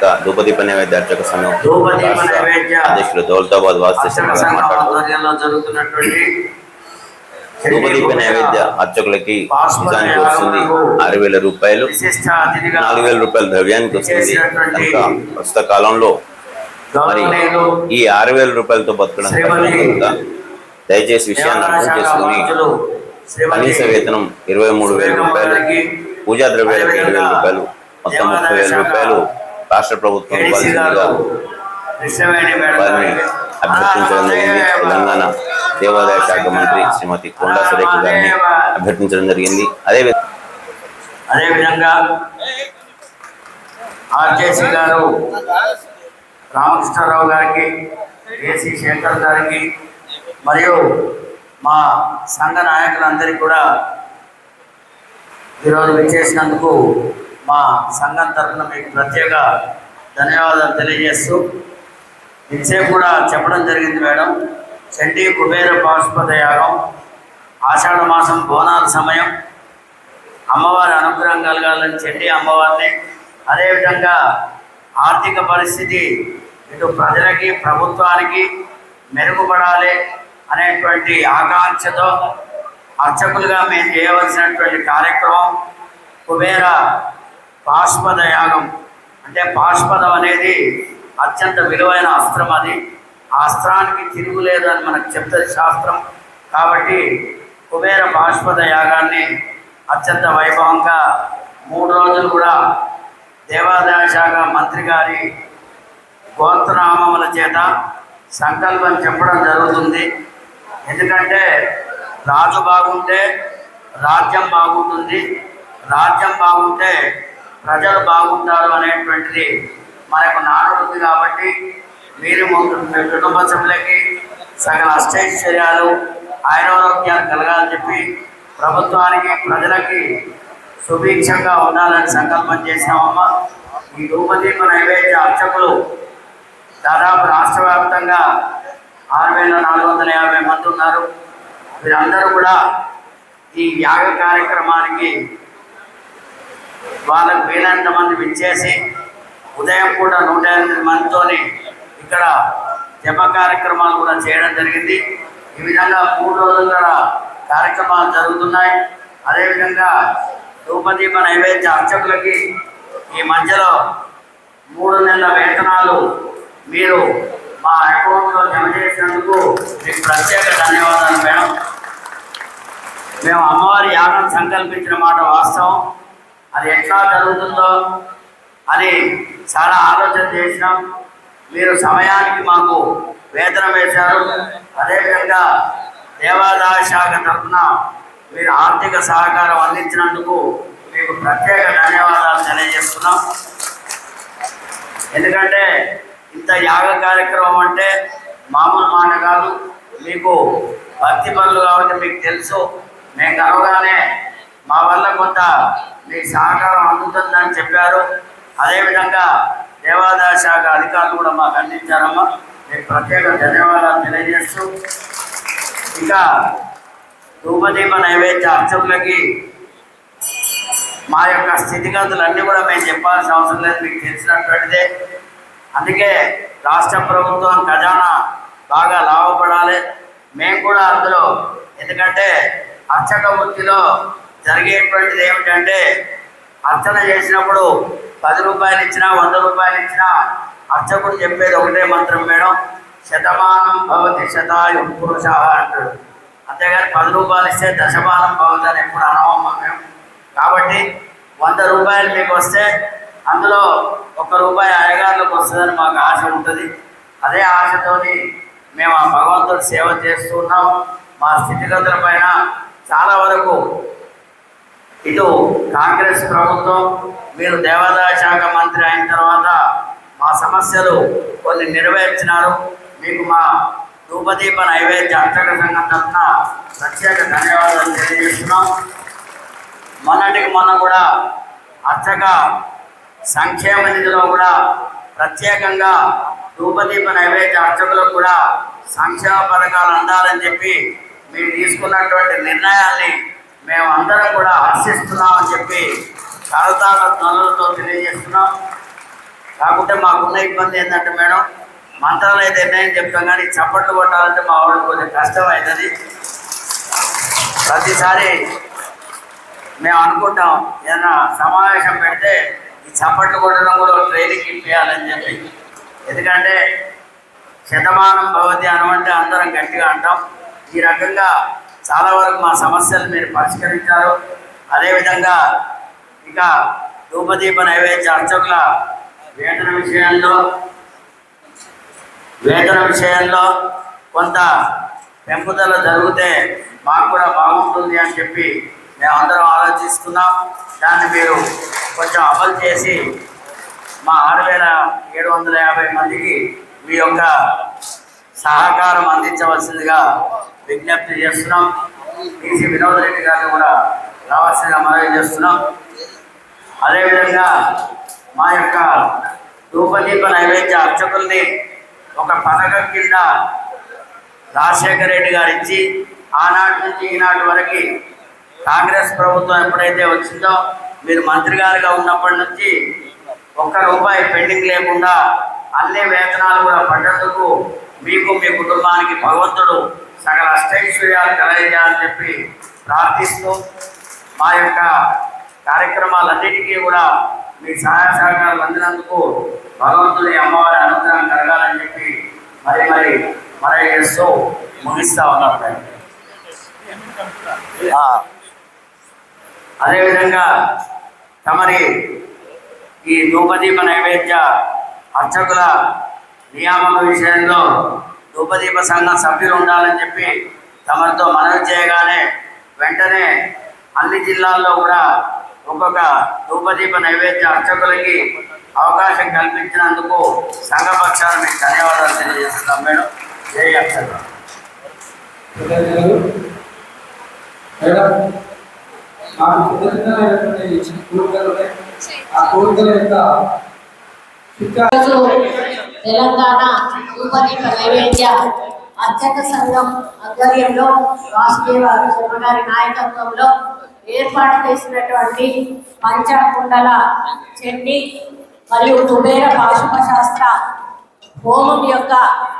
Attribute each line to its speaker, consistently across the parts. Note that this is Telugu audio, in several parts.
Speaker 1: యొక్క ధూపదీప నైవేద్య అర్చక
Speaker 2: నైవేద్య
Speaker 1: అధ్యక్షులు దౌలతాబాద్
Speaker 2: జరుగుతున్నటువంటి
Speaker 1: ధూపదీప నైవేద్య అర్చకులకి నిజానికి వస్తుంది ఆరు వేల రూపాయలు నాలుగు వేల రూపాయల ద్రవ్యానికి వస్తుంది. కనుక ప్రస్తుత కాలంలో మరి ఈ ఆరు వేల రూపాయలతో బతకడం కనుక దయచేసి విషయాన్ని అర్థం చేసుకుని కనీస వేతనం ఇరవై మూడు వేల రూపాయలు పూజా ద్రవ్యాలకు ఏడు వేల రూపాయలు మొత్తం ముప్పై వేల రూపాయలు రాష్ట్ర ప్రభుత్వం వారిని అభ్యర్థించడం జరిగింది. తెలంగాణ దేవాదాయ శాఖ మంత్రి శ్రీమతి కొండా సురేఖ గారిని అభ్యర్థించడం జరిగింది. అదే విధంగా
Speaker 2: అదేవిధంగా ఆర్జేసి గారు రామకృష్ణారావు గారికి ఏసీ శేఖర్ గారికి మరియు మా సంఘ నాయకులందరికీ కూడా ఈరోజు విచ్చేసినందుకు మా సంఘం తరఫున మీకు ప్రత్యేక ధన్యవాదాలు తెలియజేస్తూ ఇంతసేపు కూడా చెప్పడం జరిగింది మేడం. చండీ కుబేర పాశుపత యాగం ఆషాఢ మాసం బోనాల సమయం. అమ్మవారి అనుగ్రహం కలగాలని చెడ్డి అమ్మవారిని. అదేవిధంగా ఆర్థిక పరిస్థితి ఇటు ప్రజలకి ప్రభుత్వానికి మెరుగుపడాలి అనేటువంటి ఆకాంక్షతో అర్చకులుగా మేము చేయవలసినటువంటి కార్యక్రమం కుబేర పాష్పద యాగం అంటే పాష్పదం అనేది అత్యంత విలువైన అస్త్రం అది. ఆ అస్త్రానికి తిరుగులేదు అని మనకు చెప్తుంది శాస్త్రం. కాబట్టి కుబేర పాష్పద యాగాన్ని అత్యంత వైభవంగా మూడు రోజులు కూడా దేవాదాయ శాఖ మంత్రి గారి గోత్రనామముల చేత సంకల్పం చెప్పడం జరుగుతుంది. ఎందుకంటే రాజు బాగుంటే రాజ్యం బాగుంటుంది. రాజ్యం బాగుంటే ప్రజలు బాగుంటారు అనేటువంటిది మనకు నాడు ఉంది కాబట్టి మీరు ముందు- మీ కుటుంబ సభ్యులకి సకల అష్టైశ్వర్యాలు ఆయురారోగ్యాలు కలగాలని చెప్పి ప్రభుత్వానికి ప్రజలకి సుభిక్షంగా ఉండాలని సంకల్పం చేసినామమ్మా ఈ రూపదీప నైవేద్య అర్చకులు దాదాపు రాష్ట్ర వ్యాప్తంగా ఆరు వేల నాలుగు వందల యాభై మంది ఉన్నారు. వీరందరూ కూడా ఈ యాగ కార్యక్రమానికి వాళ్ళకు వీలంత మంది విచ్చేసి ఉదయం పూట నూట ఎనిమిది మందితోని ఇక్కడ జప కార్యక్రమాలు కూడా చేయడం జరిగింది. ఈ విధంగా మూడు రోజుల కార్యక్రమాలు జరుగుతున్నాయి. అదేవిధంగా ధూపదీప నైవేద్య అర్చకులకి ఈ మధ్యలో మూడు నెలల వేతనాలు మీరు మా అకౌంట్లో జమ చేసినందుకు మీకు ప్రత్యేక ధన్యవాదాలు మేడం. మేము అమ్మవారి యాగం సంకల్పించిన మాట వాస్తవం. అది ఎట్లా జరుగుతుందో అని చాలా ఆలోచన చేసినాం. మీరు సమయానికి మాకు వేతనం వేశారు. అదేవిధంగా దేవాదాయ శాఖ తరఫున మీరు ఆర్థిక సహకారం అందించినందుకు మీకు ప్రత్యేక ధన్యవాదాలు తెలియజేస్తున్నాం. ఎందుకంటే ఇంత యాగ కార్యక్రమం అంటే మామూలు మాట కాదు. మీకు భక్తి పనులు కాబట్టి మీకు తెలుసు. మేము కలవగానే మా వల్ల కొంత మీ సహకారం అందుతుందని చెప్పారు. అదేవిధంగా దేవాదాయ శాఖ అధికారులు కూడా మాకు అందించారమ్మా. మీకు ప్రత్యేక ధన్యవాదాలు తెలియజేస్తూ ఇంకా ధూపదీప నైవేద్య అర్చకులకి మా యొక్క స్థితిగతులన్నీ కూడా మేము చెప్పాల్సిన అవసరం లేదు మీకు తెలిసినటువంటిదే. అందుకే రాష్ట్ర ప్రభుత్వం ఖజానా బాగా లాభపడాలి. మేము కూడా అందులో ఎందుకంటే అర్చక వృత్తిలో జరిగేటువంటిది ఏమిటంటే అర్చన చేసినప్పుడు పది రూపాయలు ఇచ్చినా వంద రూపాయలు ఇచ్చినా అర్చకుడు చెప్పేది ఒకటే మంత్రం మేడం శతమానం భవతి శతాయు పురుష అంటాడు. అంతేగాని పది రూపాయలు ఇస్తే దశమానం భవతి అని ఎప్పుడు అనవమ్మా మేము కాబట్టి వంద రూపాయలు మీకు వస్తే అందులో ఒక రూపాయి అయ్యగారులకు వస్తుందని మాకు ఆశ ఉంటుంది. అదే ఆశతోని మేము ఆ భగవంతుడు సేవ చేస్తున్నాం మా స్థితిగతుల పైన చాలా వరకు ఇటు కాంగ్రెస్ ప్రభుత్వం మీరు దేవాదాయ శాఖ మంత్రి అయిన తర్వాత మా సమస్యలు కొన్ని నెరవేర్చినారు. మీకు మా రూపదీప నైవేద్య అర్చక సంఘం తరఫున ప్రత్యేక ధన్యవాదాలు తెలియజేస్తున్నాం. మొన్నటికి మొన్న కూడా అర్చక సంక్షేమ నిధిలో కూడా ప్రత్యేకంగా రూపదీప నైవేద్య అర్చకులకు కూడా సంక్షేమ పథకాలు అందాలని చెప్పి మీరు తీసుకున్నటువంటి నిర్ణయాన్ని మేము అందరం కూడా అని చెప్పి కరతాల ధ్వనులతో తెలియజేస్తున్నాం. కాకుంటే మాకున్న ఇబ్బంది ఏంటంటే మేడం మంత్రాలు అయితే ఎన్నైనా చెప్తాం కానీ చప్పట్లు కొట్టాలంటే మా వాళ్ళు కొంచెం కష్టం అవుతుంది ప్రతిసారి మేము అనుకుంటాం ఏదైనా సమావేశం పెడితే ఈ చప్పట్లు కొట్టడం కూడా ట్రైనింగ్ ఇప్పేయాలని చెప్పి. ఎందుకంటే శతమానం భవతి అనమంటే అందరం గట్టిగా అంటాం. ఈ రకంగా చాలా వరకు మా సమస్యలు మీరు పరిష్కరించారు. అదేవిధంగా ఇక ధూపదీప నైవేద్య అర్చకుల వేతన విషయంలో వేతన విషయంలో కొంత పెంపుదల జరిగితే మాకు కూడా బాగుంటుంది అని చెప్పి మేమందరం ఆలోచిస్తున్నాం. దాన్ని మీరు కొంచెం అమలు చేసి మా ఆరు వేల ఏడు వందల యాభై మందికి మీ యొక్క సహకారం అందించవలసిందిగా విజ్ఞప్తి చేస్తున్నాం. డీసీ వినోద్ రెడ్డి గారిని కూడా రావాల్సిందిగా మనవి చేస్తున్నాం. అదేవిధంగా మా యొక్క రూపదీప నైవేద్య అర్చకుల్ని ఒక పథకం కింద రాజశేఖర రెడ్డి గారు ఇచ్చి ఆనాటి నుంచి ఈనాటి వరకు కాంగ్రెస్ ప్రభుత్వం ఎప్పుడైతే వచ్చిందో మీరు మంత్రి గారుగా ఉన్నప్పటి నుంచి ఒక్క రూపాయి పెండింగ్ లేకుండా అన్ని వేతనాలు కూడా పడ్డందుకు మీకు మీ కుటుంబానికి భగవంతుడు సకల అష్టైశ్వర్యాలు కలగజేయాలని చెప్పి ప్రార్థిస్తూ మా యొక్క కార్యక్రమాలన్నిటికీ కూడా మీ సహాయ సహకారాలు అందినందుకు భగవంతుని అమ్మవారి అనుగ్రహం కలగాలని చెప్పి మరి మరి మరి చేస్తూ ముగిస్తా ఉన్నాం అదేవిధంగా తమరి ఈ ధూపదీప నైవేద్య అర్చకుల నియామక విషయంలో ధూపదీప సంఘం సభ్యులు ఉండాలని చెప్పి తమరితో మనవి చేయగానే వెంటనే అన్ని జిల్లాల్లో కూడా ఒక్కొక్క ధూపదీప నైవేద్య అర్చకులకి అవకాశం కల్పించినందుకు సంఘ పక్షాన మీకు ధన్యవాదాలు తెలియజేస్తున్నాం. మేడం జయ అక్షర
Speaker 3: మేడం కోరికలు ఆ కోరికల యొక్క
Speaker 4: తెలంగాణ ఉపదీప నైవేద్య అర్చక సంఘం ఆధ్వర్యంలో వాసుదేవ శర్మ గారి నాయకత్వంలో ఏర్పాటు చేసినటువంటి పంచకుండల చెండి మరియు కుబేర పాశుప శాస్త్ర హోమం యొక్క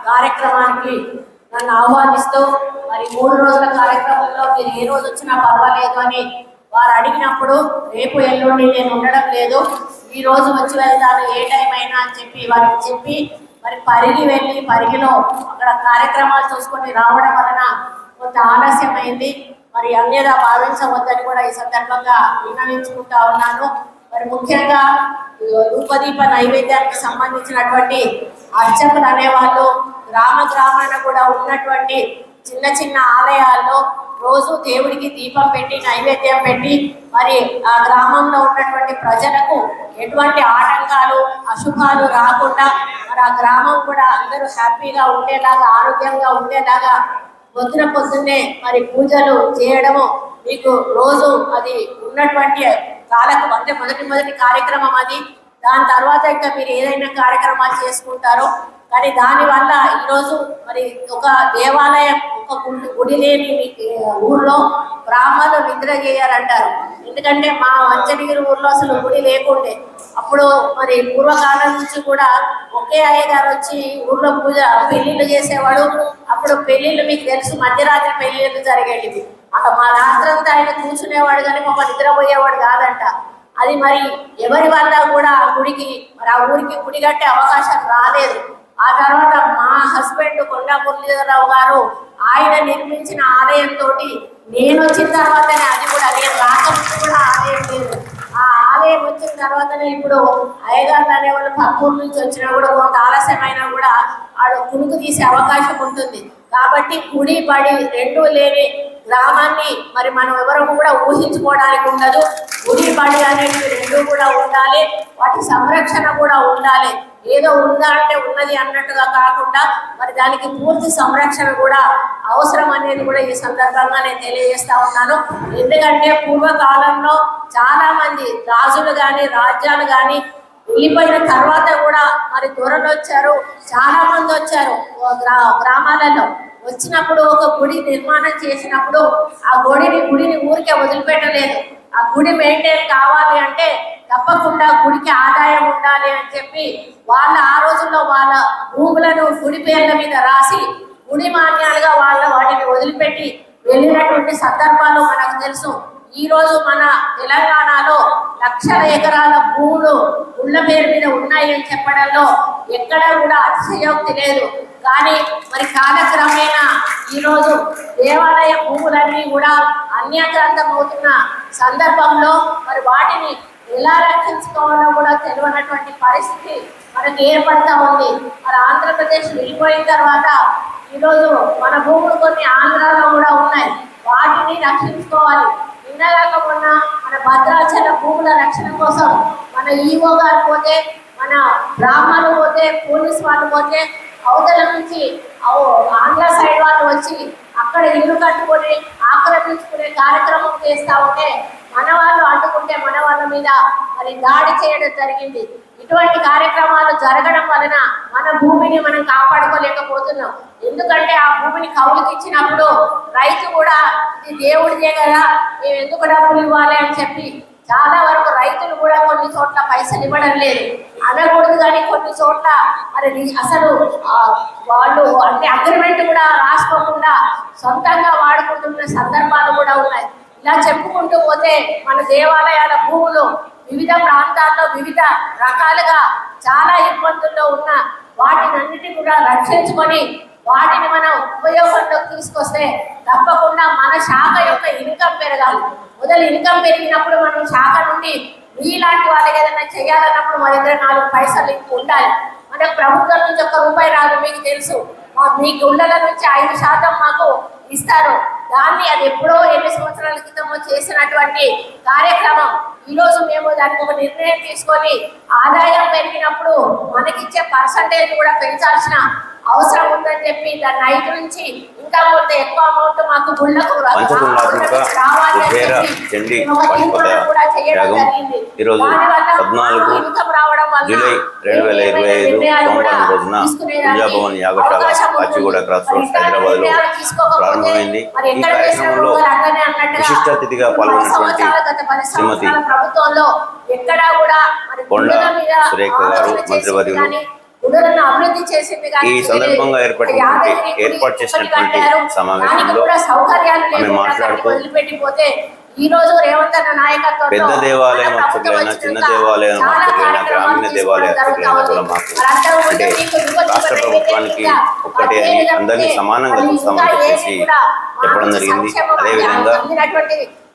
Speaker 4: కార్యక్రమానికి నన్ను ఆహ్వానిస్తూ మరి మూడు రోజుల కార్యక్రమంలో మీరు ఏ రోజు వచ్చినా పర్వాలేదు అని వారు అడిగినప్పుడు రేపు ఎల్లుండి నేను ఉండడం లేదు. ఈ రోజు వచ్చి వెళ్తారు ఏ టైం అయినా అని చెప్పి వారికి చెప్పి మరి పరిగి వెళ్ళి పరిగిలో అక్కడ కార్యక్రమాలు చూసుకొని రావడం వలన కొంత ఆలస్యమైంది మరి అన్యదా భావించవద్దని కూడా ఈ సందర్భంగా విన్నవించుకుంటా ఉన్నాను. మరి ముఖ్యంగా రూపదీప నైవేద్యానికి సంబంధించినటువంటి అర్చకులు అనేవాళ్ళు గ్రామ గ్రామాన కూడా ఉన్నటువంటి చిన్న చిన్న ఆలయాల్లో రోజు దేవుడికి దీపం పెట్టి నైవేద్యం పెట్టి మరి ఆ గ్రామంలో ఉన్నటువంటి ప్రజలకు ఎటువంటి ఆటంకాలు అశుభాలు రాకుండా మరి ఆ గ్రామం కూడా అందరూ హ్యాపీగా ఉండేలాగా ఆరోగ్యంగా ఉండేలాగా పొద్దున పొద్దున్నే మరి పూజలు చేయడము మీకు రోజు అది ఉన్నటువంటి కాలకు అంటే మొదటి మొదటి కార్యక్రమం అది. దాని తర్వాత ఇంకా మీరు ఏదైనా కార్యక్రమాలు చేసుకుంటారో కానీ దానివల్ల ఈరోజు మరి ఒక దేవాలయం ఒక గుడి గుడి లేని ఊర్లో బ్రాహ్మణులు నిద్ర చేయాలంటారు ఎందుకంటే మా మంచనీరు ఊర్లో అసలు గుడి లేకుండే. అప్పుడు మరి పూర్వకాలం నుంచి కూడా ఒకే అయ్యగారు వచ్చి ఊర్లో పూజ పెళ్ళిళ్ళు చేసేవాడు. అప్పుడు పెళ్ళిళ్ళు మీకు తెలుసు మధ్యరాత్రి పెళ్ళిళ్ళు జరిగేటివి అక్కడ మా రాత్రంతా ఆయన కూర్చునేవాడు కానీ పాప నిద్రపోయేవాడు కాదంట. అది మరి ఎవరి వల్ల కూడా ఆ గుడికి మరి ఆ ఊరికి గుడి కట్టే అవకాశం రాలేదు. ఆ తర్వాత మా హస్బెండ్ కొండా మురళీధరరావు గారు ఆయన నిర్మించిన ఆలయంతో నేను వచ్చిన తర్వాతనే అది కూడా నేను రాకముందు కూడా ఆలయం లేదు. ఆ ఆలయం వచ్చిన తర్వాతనే ఇప్పుడు అయ్యగారు అనేవాళ్ళు పక్కూరు నుంచి వచ్చినా కూడా కొంత ఆలస్యమైనా కూడా ఆడు కునుకు తీసే అవకాశం ఉంటుంది. కాబట్టి గుడి బడి రెండు లేని గ్రామాన్ని మరి మనం ఎవరు కూడా ఊహించుకోవడానికి ఉండదు. గుడి బడి అనేటివి రెండు కూడా ఉండాలి. వాటి సంరక్షణ కూడా ఉండాలి. ఏదో ఉందా అంటే ఉన్నది అన్నట్టుగా కాకుండా మరి దానికి పూర్తి సంరక్షణ కూడా అవసరం అనేది కూడా ఈ సందర్భంగా నేను తెలియజేస్తా ఉన్నాను. ఎందుకంటే పూర్వకాలంలో చాలా మంది రాజులు కానీ రాజ్యాలు కానీ వెళ్ళిపోయిన తర్వాత కూడా మరి దొరలు వచ్చారు. చాలా మంది వచ్చారు గ్రా గ్రామాలలో. వచ్చినప్పుడు ఒక గుడి నిర్మాణం చేసినప్పుడు ఆ గుడిని గుడిని ఊరికే వదిలిపెట్టలేదు. ఆ గుడి మెయింటైన్ కావాలి అంటే తప్పకుండా గుడికి ఆదాయం ఉండాలి అని చెప్పి వాళ్ళ ఆ రోజుల్లో వాళ్ళ భూములను గుడి పేర్ల మీద రాసి గుడి మాన్యాలుగా వాళ్ళ వాటిని వదిలిపెట్టి వెళ్ళినటువంటి సందర్భాలు మనకు తెలుసు. ఈ రోజు మన తెలంగాణలో లక్షల ఎకరాల భూములు గుళ్ళ పేరు మీద ఉన్నాయి అని చెప్పడంలో ఎక్కడా కూడా అతిశయోక్తి లేదు. కానీ మరి కాలక్రమేణా ఈరోజు దేవాలయ భూములన్నీ కూడా అన్యాక్రాంతం అవుతున్న సందర్భంలో మరి వాటిని ఎలా రక్షించుకోవాలో కూడా తెలియనటువంటి పరిస్థితి మనకు ఏర్పడతా ఉంది. మరి ఆంధ్రప్రదేశ్ వెళ్ళిపోయిన తర్వాత ఈరోజు మన భూములు కొన్ని ఆంధ్రాలో కూడా ఉన్నాయి. వాటిని రక్షించుకోవాలి. నిన్నగాక మన భద్రాచల భూముల రక్షణ కోసం మన ఈవో గారు పోతే మన బ్రాహ్మణులు పోతే పోలీస్ వాళ్ళు పోతే అవతల నుంచి ఆంధ్ర సైడ్ వాళ్ళు వచ్చి అక్కడ ఇల్లు కట్టుకొని ఆక్రమించుకునే కార్యక్రమం చేస్తా ఉంటే మన వాళ్ళు అడ్డుకుంటే మన వాళ్ళ మీద మరి దాడి చేయడం జరిగింది. ఇటువంటి కార్యక్రమాలు జరగడం వలన మన భూమిని మనం కాపాడుకోలేకపోతున్నాం. ఎందుకంటే ఆ భూమిని కౌలుకి ఇచ్చినప్పుడు రైతు కూడా ఇది దేవుడిదే కదా మేము ఎందుకు డబ్బులు ఇవ్వాలి? అని చెప్పి చాలా వరకు రైతులు కూడా కొన్ని చోట్ల పైసలు ఇవ్వడం లేదు. అనకూడదు కానీ కొన్ని చోట్ల మరి అసలు వాళ్ళు అంటే అగ్రిమెంట్ కూడా రాసుకోకుండా సొంతంగా వాడుకుంటున్న సందర్భాలు కూడా ఉన్నాయి. ఇలా చెప్పుకుంటూ పోతే మన దేవాలయాల భూములు వివిధ ప్రాంతాల్లో వివిధ రకాలుగా చాలా ఇబ్బందుల్లో ఉన్న వాటినన్నిటి కూడా రక్షించుకొని వాటిని మనం ఉపయోగంలోకి తీసుకొస్తే తప్పకుండా మన శాఖ యొక్క ఇన్కమ్ పెరగాలి. మొదలు ఇన్కమ్ పెరిగినప్పుడు మనం శాఖ నుండి మీలాంటి వాళ్ళకి ఏదైనా చేయాలన్నప్పుడు మన దగ్గర నాలుగు పైసలు ఉండాలి. మనకు ప్రభుత్వం నుంచి ఒక్క రూపాయి రాదు మీకు తెలుసు. మా మీ గుండెల నుంచి ఐదు శాతం మాకు ఇస్తారు. దాన్ని అది ఎప్పుడో ఎన్ని సంవత్సరాల క్రితమో చేసినటువంటి కార్యక్రమం. ఈ రోజు మేము దానికి ఒక నిర్ణయం తీసుకొని ఆదాయం పెరిగినప్పుడు మనకిచ్చే పర్సంటేజ్ కూడా పెంచాల్సిన అవసరం ఉందని చెప్పి దాన్ని ఐదు నుంచి ఇంకా కొంత ఎక్కువ అమౌంట్ మాకు గుళ్ళకు రావాలి కూడా చేయడం జరిగింది.
Speaker 1: ఈరోజు
Speaker 4: దానివల్ల వల్ల
Speaker 1: జూలై రెండు వేల ఇరవై ఐదు సోమవారం రోజున విద్యాభవన్ యాగశాల. కాచిగూడ క్రాస్ రోడ్స్
Speaker 4: హైదరాబాద్లో
Speaker 1: ప్రారంభమైంది ఈ కార్యక్రమంలో విశిష్ట అతిథిగా పాల్గొన్నటువంటి శ్రీమతి
Speaker 4: కూడా
Speaker 1: సురేఖ గారు, మంత్రివర్యులు. ఈ సందర్భంగా ఏర్పడినటువంటి- ఏర్పాటు చేసినటువంటి. సమావేశంలో ఆమె మాట్లాడుతూ
Speaker 4: ఈ రోజు రేవంత్ అన్న నాయకత్వంలో
Speaker 1: పెద్ద దేవాలయం అర్చకులైన చిన్న దేవాలయం
Speaker 4: కార్యక్రమాలు
Speaker 1: గ్రామీణ దేవాలయ కూడా మాకు అంటే రాష్ట్ర ప్రభుత్వానికి ఒక్కటే అని అందరినీ సమానంగా చూస్తామని చెప్పేసి చెప్పడం జరిగింది. అదేవిధంగా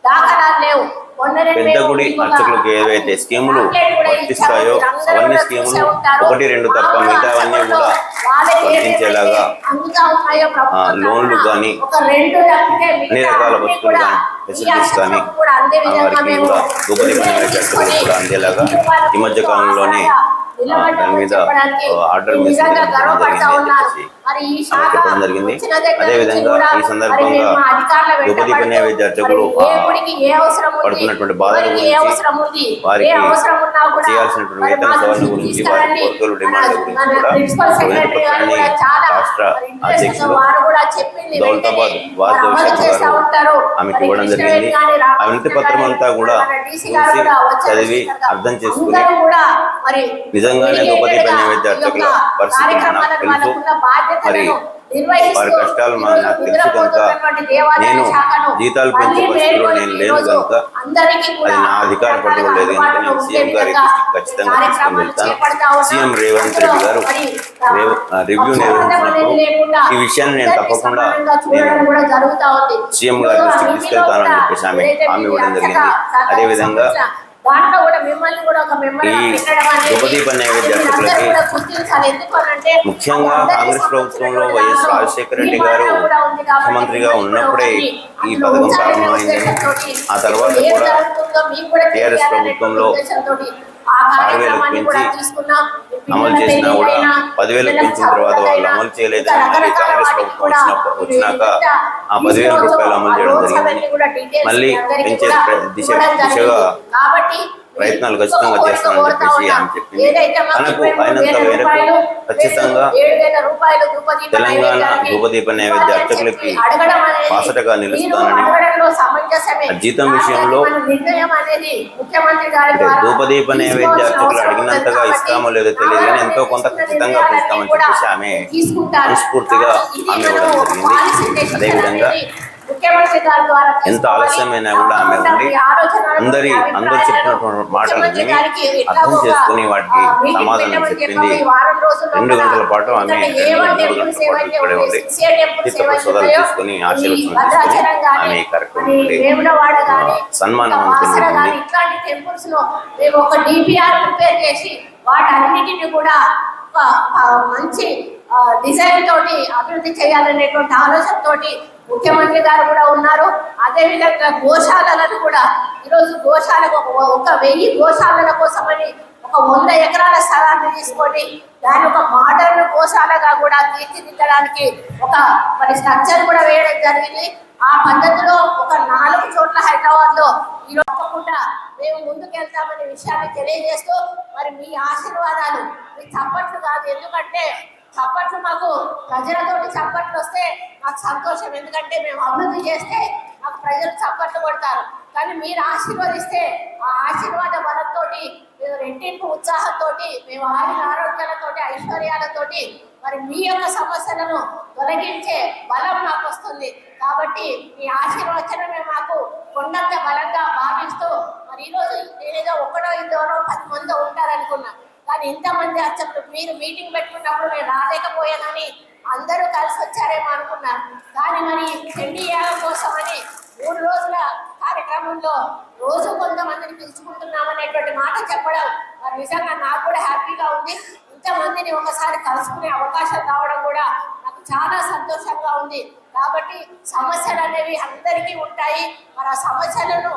Speaker 4: దాఖలాలు లేవు. మొన్ననే
Speaker 1: పెద్ద గుడి అర్చకులకు ఏవైతే స్కీములు వర్తిస్తాయో అవన్నీ స్కీములు. ఒకటి రెండు తప్ప మిగతావన్నీ కూడా వర్తించేలాగా లోన్లు కానీ అన్ని రకాల వస్తువులు కానీ ఫెసిలిటీస్ కానీ
Speaker 4: కూడా
Speaker 1: వారికి అర్చకులకు అందేలాగా ఈ మధ్య కాలంలోనే దాని మీద ఆర్డర్ మీద జరిగింది
Speaker 4: మరి ఈ
Speaker 1: జరిగింది. అదేవిధంగా సందర్భంగా అర్చకులు, పడుతున్నటువంటి బాధల గురించి, వారికి చేయాల్సినటువంటి వేతన సవరణ గురించి. వారి కోరికలు, డిమాండ్ల గురించి కూడా రాష్ట్ర అధ్యక్షులు దౌలతాబాద్ వాసుదేవ గారు. ఆమెకు ఇవ్వడం జరిగింది ఆ వినతి పత్రం అంతా కూడా చూసి చదివి. అర్థం చేసుకుని నిజంగానే
Speaker 4: ఈ యొక్క
Speaker 1: అర్చకుల పరిస్థితి నాకు
Speaker 4: కార్యక్రమాలను
Speaker 1: తెలుసు. మరి వారి కష్టాలు మా- నాకు తెలుసు కనుక నేను జీతాలు పెంచే పరిస్థితిలో నేను లేను కనుక అది నా అధికార పరిధిలో లేదు కనుక నేను సీఎం గారి దృష్టికి ఖచ్చితంగా తీసుకొని వెళ్తాను. సీఎం రేవంత్ రెడ్డి గారు రివ్యూ నిర్వహించినప్పుడు ఈ విషయాన్ని నేను తప్పకుండా నేను. సీఎం గారి దృష్టికి తీసుకెళ్తానని చెప్పేసి ఆమె హామీ ఇవ్వడం జరిగింది. అదేవిధంగా
Speaker 4: దాంట్లో కూడా మిమ్మల్ని కూడా ఒక మెంబర్
Speaker 1: ఈ ఉపదీప నైవేద్య అర్చకులకి ముఖ్యంగా కాంగ్రెస్ ప్రభుత్వంలో వైఎస్ రాజశేఖర రెడ్డి గారు ముఖ్యమంత్రిగా ఉన్నప్పుడే ఈ పథకం ప్రారంభమైందని ఆ తర్వాత కూడా టీఆర్ఎస్ ప్రభుత్వంలో ఆరు వేలకు పెంచి అమలు చేసినా కూడా పదివేలకు పెంచిన తర్వాత వాళ్ళు అమలు చేయలేదని మళ్ళీ కాంగ్రెస్ ప్రభుత్వం వచ్చినప్పుడు వచ్చినాక ఆ పదివేల రూపాయలు అమలు చేయడం జరిగింది. మళ్ళీ పెంచే దిశ దిశగా
Speaker 4: కాబట్టి
Speaker 1: ప్రయత్నాలు ఖచ్చితంగా చేస్తామని చెప్పేసి ఆమె. చెప్పింది తనకు అయినంత మేరకు ఖచ్చితంగా తెలంగాణ ధూపదీప నైవేద్య అర్చకులకి బాసటగా నిలుస్తానని జీతం విషయంలో ధూపదీప నైవేద్య అర్చకులు అడిగినంతగా ఇస్తామో లేదో తెలియదు కానీ ఎంతో కొంత ఖచ్చితంగా
Speaker 4: కూడా
Speaker 1: చెప్పేసి ఆమె. మనస్ఫూర్తిగా
Speaker 4: మనం
Speaker 1: ఇవ్వడం జరిగింది. అదేవిధంగా ఎంత. ఆలస్యమైనా కూడా ఆమె ఉండి అందరి అందరు చెప్పినటువంటి మాటలు అర్థం చేసుకుని వాటికి సమాధానం చెప్పింది రెండు గంటల పాటు ఆమె రెండు గంటల పాటు ఇక్కడే
Speaker 4: టెంపుల్స్
Speaker 1: తీర్థ
Speaker 4: ఉన్నాయో,
Speaker 1: తీసుకుని ఆశీర్వచనం తీసుకుని ఆమె ఈ కార్యక్రమం సన్మానం
Speaker 4: ఇట్లాంటి టెంపుల్స్లో మేము ఒక డిపిఆర్ ప్రిపేర్ చేసి వాటన్నిటిని కూడా మంచి డిజైన్ తోటి అభివృద్ధి చేయాలనేటువంటి ఆలోచన తోటి ముఖ్యమంత్రి గారు కూడా ఉన్నారు. అదే విధంగా గోశాలలను కూడా ఈరోజు గోశాలకు ఒక- ఒక వెయ్యి గోశాలల కోసమని ఒక వంద ఎకరాల స్థలాన్ని తీసుకొని దాని ఒక మోడర్న్ గోశాలగా కూడా తీర్చిదిద్దడానికి ఒక మరి స్ట్రక్చర్ కూడా వేయడం జరిగింది. ఆ పద్ధతిలో ఒక నాలుగు చోట్ల హైదరాబాద్లో ఈ తప్పకుండా మేము ముందుకెళ్తామనే విషయాన్ని తెలియజేస్తూ మరి మీ ఆశీర్వాదాలు మీ తప్పట్లు కాదు. ఎందుకంటే చప్పట్లు మాకు ప్రజలతోటి చప్పట్లు వస్తే మాకు సంతోషం. ఎందుకంటే మేము అభివృద్ధి చేస్తే మాకు ప్రజలు చప్పట్లు కొడతారు. కానీ మీరు ఆశీర్వదిస్తే ఆ ఆశీర్వాద బలంతో మేము రెండింటి ఉత్సాహంతో మేము ఆయుర ఆరోగ్యాలతో ఐశ్వర్యాలతో మరి మీ యొక్క సమస్యలను తొలగించే బలం మాకు వస్తుంది. కాబట్టి మీ ఆశీర్వచనమే మాకు కొండంత బలంగా భావిస్తూ మరి ఈరోజు నేనేదో ఒకటో ఇద్దరో పది మంది ఉంటారనుకున్నాను కానీ ఇంతమంది అర్చకులు మీరు మీటింగ్ పెట్టుకున్నప్పుడు నేను రాలేకపోయానని అందరూ కలిసి వచ్చారేమో అనుకున్నాను. కానీ మరి చండీ యాగం కోసమని మూడు రోజుల కార్యక్రమంలో రోజు కొంతమందిని పిలుచుకుంటున్నామనేటువంటి మాట చెప్పడం మరి నిజంగా నాకు కూడా హ్యాపీగా ఉంది. ఇంతమందిని ఒకసారి కలుసుకునే అవకాశం రావడం కూడా నాకు చాలా సంతోషంగా ఉంది. కాబట్టి సమస్యలు అనేవి అందరికీ ఉంటాయి. మరి ఆ సమస్యలను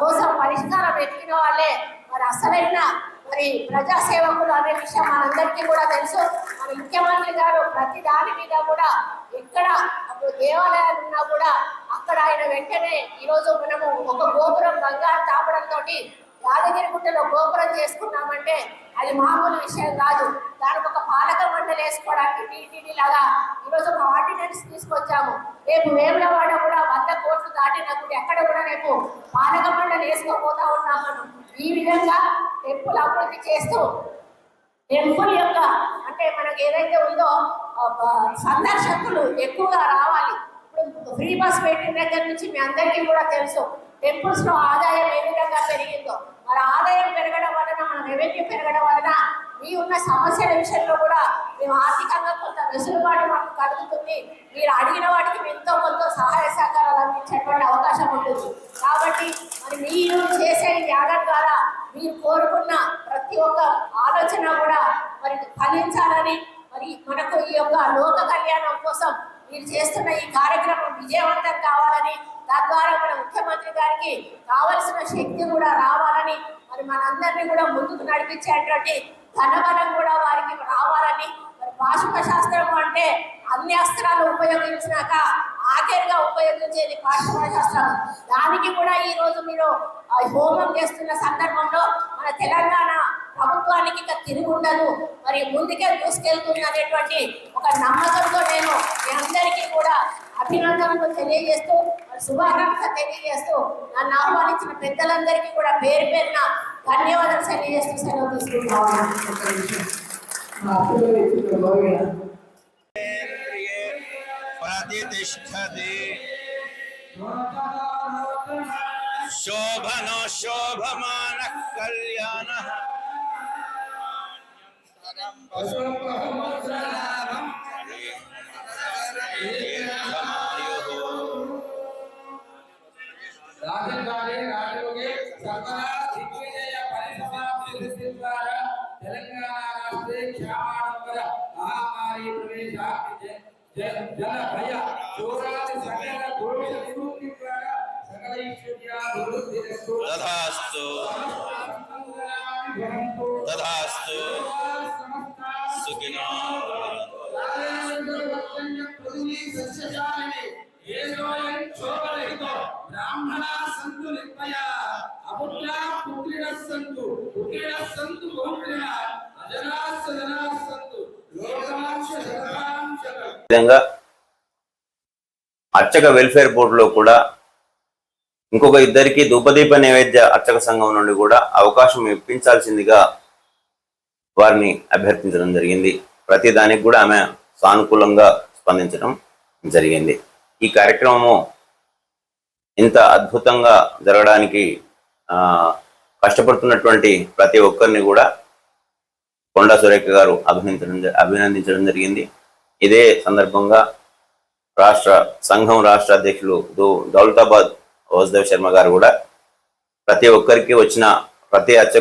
Speaker 4: కోసం పరిష్కారం వెతికిన వాళ్ళే. మరి అసలైన మరి ప్రజా సేవకులు అనే విషయం మనందరికీ కూడా తెలుసు. మన ముఖ్యమంత్రి గారు ప్రతి దాని మీద కూడా ఎక్కడ అప్పుడు దేవాలయాలు ఉన్నా కూడా అక్కడ ఆయన వెంటనే ఈరోజు మనము ఒక గోపురం బంగారు తాపడంతో యాదగిరి యాదగిరిగుట్టలో గోపురం చేసుకున్నామంటే అది మామూలు విషయం కాదు. దానికి ఒక పాలక మండలి వేసుకోవడానికి టీటీడీ లాగా ఈరోజు ఒక ఆర్డినెన్స్ తీసుకొచ్చాము. రేపు వేములవాడ కూడా కోట్లు దాటినప్పుడు ఎక్కడ కూడా రేపు పాలక మండలి వేసుకోపోతా ఉన్నాం ఈ విధంగా టెంపుల్ అభివృద్ధి చేస్తూ టెంపుల్ యొక్క అంటే మనకు ఏదైతే ఉందో సందర్శకులు ఎక్కువగా రావాలి. ఇప్పుడు ఫ్రీ బస్ పెట్టిన దగ్గర నుంచి మీ అందరికీ కూడా తెలుసు టెంపుల్స్లో ఆదాయం ఏ విధంగా పెరిగిందో. మరి ఆదాయం పెరగడం వలన మన రెవెన్యూ పెరగడం వలన మీ ఉన్న సమస్యల విషయంలో కూడా మేము ఆర్థికంగా కొంత వెసులుబాటు మాకు కలుగుతుంది. మీరు అడిగిన వాటికి మేము ఎంతో కొంత సహాయ సహకారాలు అందించేటువంటి అవకాశం ఉంటుంది. కాబట్టి మరి మీరు చేసే త్యాగం యాగం ద్వారా మీరు కోరుకున్న ప్రతి ఒక్క ఆలోచన కూడా మరి ఫలించాలని మరి మనకు ఈ యొక్క లోక కళ్యాణం కోసం మీరు చేస్తున్న ఈ కార్యక్రమం విజయవంతం కావాలని తద్వారా మన ముఖ్యమంత్రి గారికి కావలసిన శక్తి కూడా రావాలని మరి మనందరినీ కూడా ముందుకు నడిపించేటువంటి ధనబలం కూడా వారికి రావాలని మరి పాశుక శాస్త్రం అంటే అన్ని అస్త్రాలు ఉపయోగించినాక ఆఖరిగా ఉపయోగించేది పాశుప శాస్త్రం దానికి కూడా ఈ రోజు మీరు హోమం చేస్తున్న సందర్భంలో మన తెలంగాణ ప్రభుత్వానికి ఇక తిరిగి ఉండదు. మరి ముందుకే దూసుకెళ్తుంది ఒక నమ్మకంతో నేను మీ అందరికీ కూడా అభినందనలు తెలియజేస్తూ శుభాకాంక్ష తెలియజేస్తూ నన్ను ఆహ్వానించిన పెద్దలందరికీ కూడా పేరు పేరున ధన్యవాదాలు తెలియజేస్తూ సెలవు తీసుకుంటాను
Speaker 3: మా అప్పులు ఇచ్చిన రాజకాలే రాజయోగే సర్వదా దిగ్విజయ పరిసమాప్తి సిద్ధార తెలంగాణ రాష్ట్రే క్షామాడంబర మహామారి ప్రవేశాగ్ని జన భయ చోరాది సకల దోష నిరూపిత్వార సకల ఈశ్వర్యా దురుద్ధిరస్తు తథాస్తు
Speaker 1: విధంగా అర్చక వెల్ఫేర్ బోర్డులో కూడా ఇంకొక ఇద్దరికి ధూపదీప నైవేద్య అర్చక సంఘం నుండి కూడా అవకాశం ఇప్పించాల్సిందిగా వారిని అభ్యర్థించడం జరిగింది. ప్రతి దానికి కూడా ఆమె సానుకూలంగా స్పందించడం జరిగింది. ఈ కార్యక్రమము ఇంత అద్భుతంగా జరగడానికి కష్టపడుతున్నటువంటి ప్రతి ఒక్కరిని కూడా కొండా సురేఖ గారు అభినందించడం జ- అభినందించడం జరిగింది. ఇదే సందర్భంగా రాష్ట్ర సంఘం రాష్ట్ర అధ్యక్షులు దౌలతాబాద్ వసుదేవ్ శర్మ గారు కూడా ప్రతి ఒక్కరికి వచ్చిన ప్రతి అర్చ